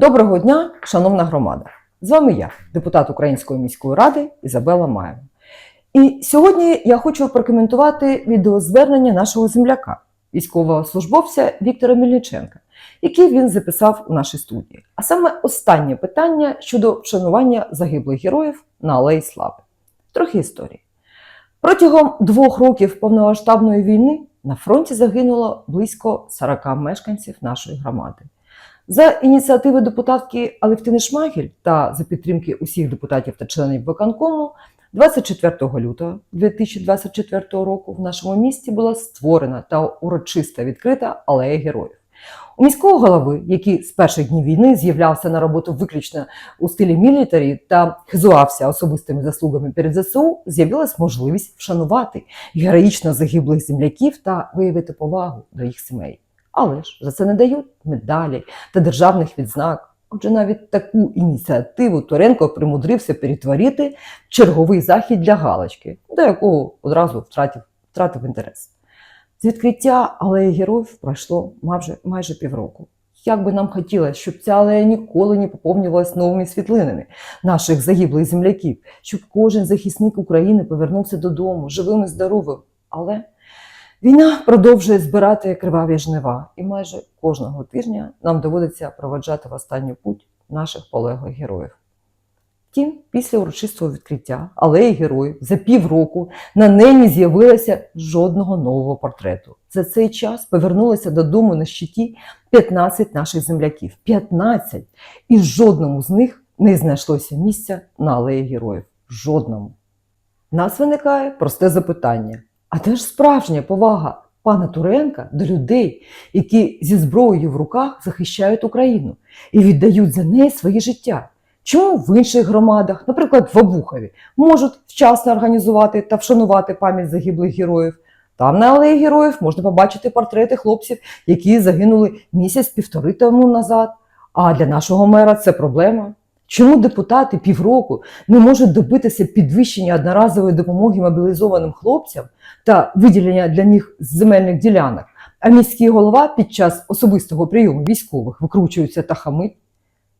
Доброго дня, шановна громада! З вами я, депутат Української міської ради Ізабела Маєва. І сьогодні я хочу прокоментувати відеозвернення нашого земляка, військового службовця Віктора Мельниченка, який він записав у нашій студії. А саме останнє питання щодо вшанування загиблих героїв на Алеї Слави. Трохи історії. Протягом двох років повномасштабної війни на фронті загинуло близько 40 мешканців нашої громади. За ініціативи депутатки Алевтини Шмагіль та за підтримки усіх депутатів та членів виконкому 24 лютого 2024 року в нашому місті була створена та урочисто відкрита алея героїв. У міського голови, який з перших днів війни з'являвся на роботу виключно у стилі мілітарі та хизувався особистими заслугами перед ЗСУ, з'явилась можливість вшанувати героїчно загиблих земляків та виявити повагу до їх сімей. Але ж за це не дають медалі та державних відзнак. Отже, навіть таку ініціативу Туренко примудрився перетворити в черговий захід для галочки, до якого одразу втратив, втратив інтерес. З відкриття алеї героїв пройшло майже, майже півроку. Як би нам хотілося, щоб ця алея ніколи не поповнювалась новими світлинами наших загиблих земляків, щоб кожен захисник України повернувся додому живим і здоровим. Але Війна продовжує збирати криваві жнива, і майже кожного тижня нам доводиться проводжати в останню путь наших полеглих героїв. Втім, після урочистого відкриття алеї героїв за півроку на неї не з'явилося жодного нового портрету. За цей час повернулося додому на щиті 15 наших земляків. 15! І жодному з них не знайшлося місця на алеї героїв. Жодному. Нас виникає просте запитання. А де ж справжня повага пана Туренка до людей, які зі зброєю в руках захищають Україну і віддають за неї своє життя? Чому в інших громадах, наприклад, в Обухові, можуть вчасно організувати та вшанувати пам'ять загиблих героїв? Там на алеї героїв можна побачити портрети хлопців, які загинули місяць-півтори тому назад. А для нашого мера це проблема. Чому депутати півроку не можуть добитися підвищення одноразової допомоги мобілізованим хлопцям та виділення для них земельних ділянок, а міський голова під час особистого прийому військових викручується та хамить?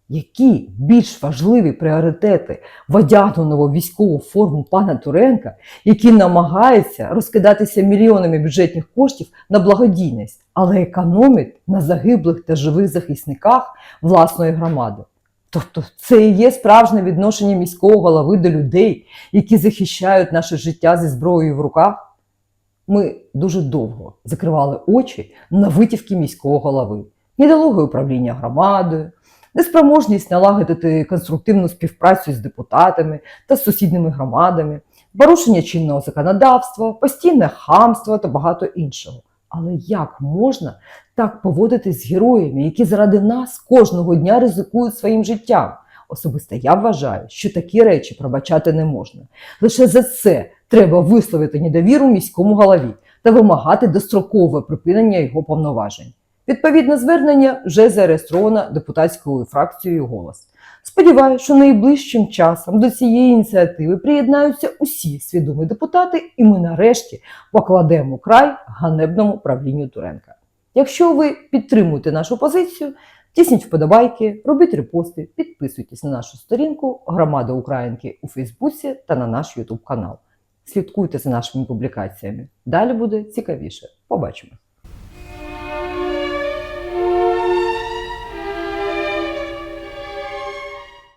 Які більш важливі пріоритети в одягненого військову форму пана Туренка, який намагається розкидатися мільйонами бюджетних коштів на благодійність, але економить на загиблих та живих захисниках власної громади? Тобто це і є справжнє відношення міського голови до людей, які захищають наше життя зі зброєю в руках. Ми дуже довго закривали очі на витівки міського голови, недолуге управління громадою, неспроможність налагодити конструктивну співпрацю з депутатами та з сусідніми громадами, порушення чинного законодавства, постійне хамство та багато іншого. Але як можна так поводитись з героями, які заради нас кожного дня ризикують своїм життям? Особисто я вважаю, що такі речі пробачати не можна. Лише за це треба висловити недовіру міському голові та вимагати дострокове припинення його повноважень. Відповідне звернення вже зареєстровано депутатською фракцією голос. Сподіваюся, що найближчим часом до цієї ініціативи приєднаються усі свідомі депутати, і ми нарешті покладемо край ганебному правлінню Туренка. Якщо ви підтримуєте нашу позицію, тисніть вподобайки, робіть репости, підписуйтесь на нашу сторінку Громада Українки у Фейсбуці та на наш Ютуб канал. Слідкуйте за нашими публікаціями. Далі буде цікавіше. Побачимо!